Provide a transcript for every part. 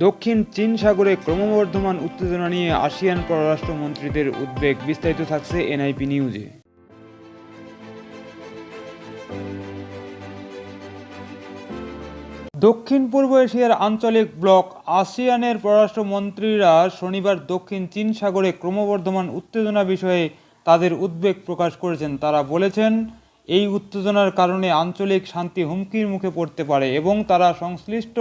দক্ষিণ চীন সাগরে ক্রমবর্ধমান উত্তেজনা নিয়ে আসিয়ান পররাষ্ট্রমন্ত্রীদের উদ্বেগ, বিস্তারিত থাকছে এনআইপি নিউজে। দক্ষিণ পূর্ব এশিয়ার আঞ্চলিক ব্লক আসিয়ানের পররাষ্ট্রমন্ত্রীরা শনিবার দক্ষিণ চীন সাগরে ক্রমবর্ধমান উত্তেজনা বিষয়ে তাদের উদ্বেগ প্রকাশ করেছেন। তারা বলেছেন, এই উত্তেজনার কারণে আঞ্চলিক শান্তি হুমকির মুখে পড়তে পারে এবং তারা সংশ্লিষ্ট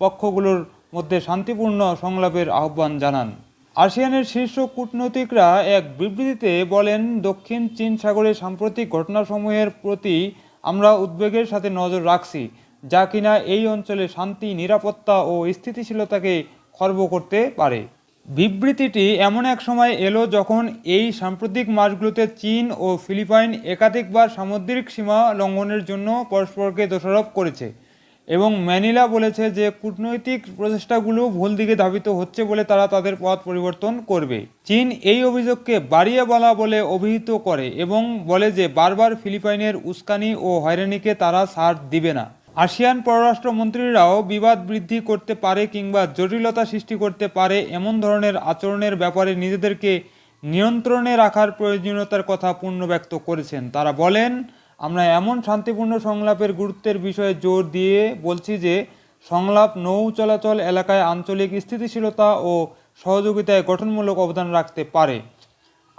পক্ষগুলোর মধ্যে শান্তিপূর্ণ সংলাপের আহ্বান জানান। আসিয়ানের শীর্ষ কূটনৈতিকরা এক বিবৃতিতে বলেন, দক্ষিণ চীন সাগরের সাম্প্রতিক ঘটনাসমূহের প্রতি আমরা উদ্বেগের সাথে নজর রাখছি, যা কিনা এই অঞ্চলে শান্তি, নিরাপত্তা ও স্থিতিশীলতাকে খর্ব করতে পারে। বিবৃতিটি এমন এক সময় এলো যখন এই সাম্প্রতিক মাসগুলোতে চীন ও ফিলিপাইন একাধিকবার সামুদ্রিক সীমা লঙ্ঘনের জন্য পরস্পরকে দোষারোপ করেছে। এবং ম্যানিলা বলেছে যে কূটনৈতিক প্রচেষ্টাগুলো ভুল দিকে ধাবিত হচ্ছে বলে তারা তাদের পথ পরিবর্তন করবে। চীন এই অভিযোগকে বাড়িয়ে বলা বলে অভিহিত করে এবং বলে যে বারবার ফিলিপাইনের উস্কানি ও হয়রানিকে তারা ছাড় দিবে না। আসিয়ান পররাষ্ট্রমন্ত্রীরাও বিবাদ বৃদ্ধি করতে পারে কিংবা জটিলতা সৃষ্টি করতে পারে এমন ধরনের আচরণের ব্যাপারে নিজেদেরকে নিয়ন্ত্রণে রাখার প্রয়োজনীয়তার কথা পূর্ণ ব্যক্ত করেছেন। তারা বলেন আমরা এমন শান্তিপূর্ণ সংলাপের গুরুত্বের বিষয়ে জোর দিয়ে বলছি যে সংলাপ নৌ চলাচল এলাকায় আঞ্চলিক স্থিতিশীলতা ও সহযোগিতায় গঠনমূলক অবদান রাখতে পারে।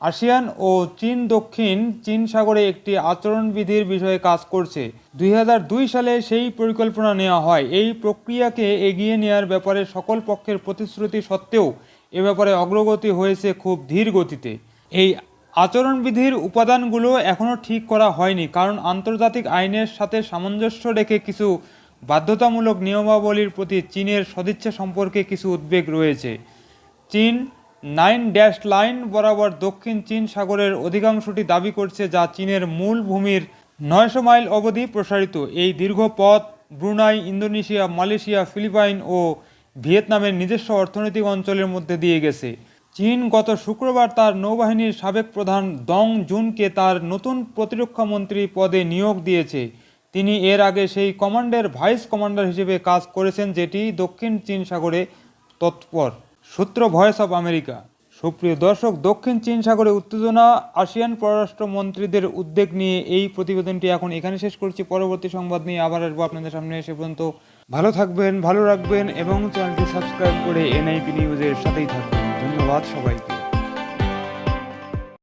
আসিয়ান ও চীন দক্ষিণ চীন সাগরে একটি আচরণবিধির বিষয়ে কাজ করছে। দুই হাজার দুই সালে সেই পরিকল্পনা নেওয়া হয়। এই প্রক্রিয়াকে এগিয়ে নেওয়ার ব্যাপারে সকল পক্ষের প্রতিশ্রুতি সত্ত্বেও এ ব্যাপারে অগ্রগতি হয়েছে খুব ধীর গতিতে। এই আচরণবিধির উপাদানগুলো এখনও ঠিক করা হয়নি, কারণ আন্তর্জাতিক আইনের সাথে সামঞ্জস্য রেখে কিছু বাধ্যতামূলক নিয়মাবলীর প্রতি চীনের সদিচ্ছা সম্পর্কে কিছু উদ্বেগ রয়েছে। চীন নাইন ড্যাশ লাইন বরাবর দক্ষিণ চীন সাগরের অধিকাংশটি দাবি করছে যা চীনের মূল ভূমির নয়শো মাইল অবধি প্রসারিত। এই দীর্ঘ পথ ব্রুনাই, ইন্দোনেশিয়া, মালয়েশিয়া, ফিলিপাইন ও ভিয়েতনামের নিজস্ব অর্থনৈতিক অঞ্চলের মধ্যে দিয়ে গেছে। চীন গত শুক্রবার তার নৌবাহিনীর সাবেক প্রধান দং জুনকে তার নতুন প্রতিরক্ষা মন্ত্রী পদে নিয়োগ দিয়েছে। তিনি এর আগে সেই কমান্ডের ভাইস কমান্ডার হিসেবে কাজ করেছেন, যেটি দক্ষিণ চীন সাগরে তৎপর। সূত্র ভয়েস অব আমেরিকা সুপ্রিয় দর্শক, দক্ষিণ চীন সাগরে উত্তেজনা, আসিয়ান পররাষ্ট্র মন্ত্রীদের উদ্বেগ নিয়ে এই প্রতিবেদনটি এখন এখানে শেষ করছি। পরবর্তী সংবাদ নিয়ে আবার আসব আপনাদের সামনে। এসে পর্যন্ত ভালো থাকবেন, ভালো রাখবেন এবং চ্যানেলটি সাবস্ক্রাইব করে এনআইপি নিউজের সাথেই থাকবেন। ধন্যবাদ সবাইকে